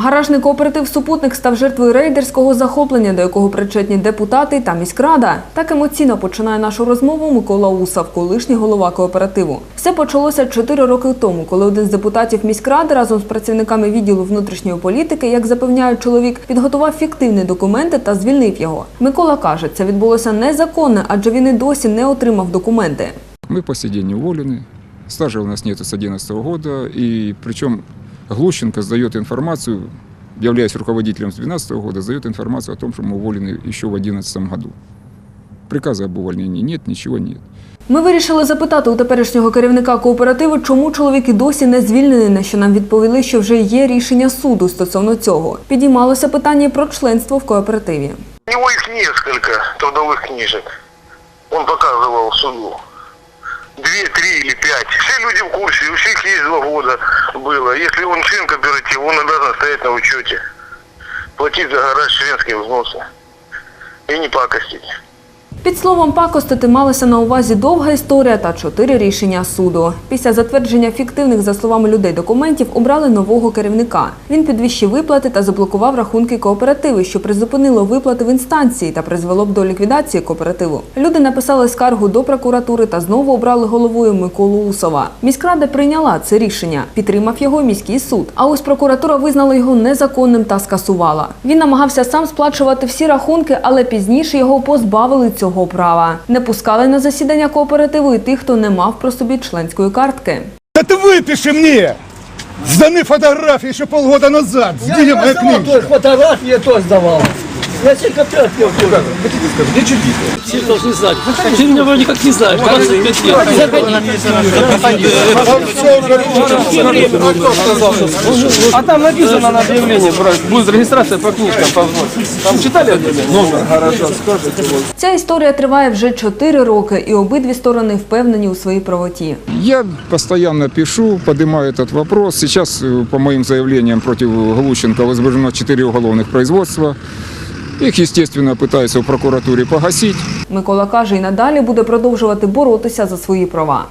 Гаражний кооператив Супутник став жертвою рейдерського захоплення, до якого причетні депутати та міськрада. Так емоційно починає нашу розмову Микола Усав, колишній голова кооперативу. Все почалося чотири роки тому, коли один з депутатів міськради разом з працівниками відділу внутрішньої політики, як запевняє чоловік, підготував фіктивні документи та звільнив його. Микола каже, це відбулося незаконно, адже він і досі не отримав документи. Мы по сей день уволены. Стажа у нас нету с 2011 года. И причем Глущенко сдает информацию, являясь руководителем с 2012 года, сдает информацию о том, что мы уволены еще в 2011 году. Приказа об увольнении нет, ничего нет. Ми вирішили запитати у теперішнього керівника кооперативу, чому чоловік і досі не звільнений, на що нам відповіли, що вже є рішення суду стосовно цього. Підіймалося питання і про членство в кооперативі. У него их несколько трудовых книжек. Он показывал суду. Две, три или пять. Все люди в курсе, у всех есть два года было. Если он член кооператива, он обязан стоять на учете. Платить за гараж членские взносы. И не пакостить. Під словом пакостити малася на увазі довга історія та чотири рішення суду. Після затвердження фіктивних, за словами людей, документів обрали нового керівника. Він підвищив виплати та заблокував рахунки кооперативу, що призупинило виплати в інстанції та призвело б до ліквідації кооперативу. Люди написали скаргу до прокуратури та знову обрали головою Миколу Усова. Міськрада прийняла це рішення, підтримав його міський суд. А ось прокуратура визнала його незаконним та скасувала. Він намагався сам сплачувати всі рахунки, але пізніше його позбавили цього права. Не пускали на засідання кооперативу і тих, хто не мав про собі членської картки. Да ты выпиши мне! Сданы фотографии еще полгода назад. Где Я моя сдавал книжка? тоже фотографии, я тоже сдавал. Я все копят пил. Хотите сказать, где чудито? Все должны знать. Ты меня вроде как не знаешь. 25 лет. А там написано на объявлении, брат, будет регистрация по книжкам по взносу. Там читали объявление? Номер, хорошо, скажите. Ця історія триває вже 4 роки, і обидві сторони впевнені у своїй правоті. Я постоянно пишу, поднимаю этот вопрос. Сейчас, э, по моим заявлениям против Глущенко, возбуждено 4 уголовных производства. Их, звісно, пытаются в прокуратурі погасити. Микола каже, і надалі буде продовжувати боротися за свої права.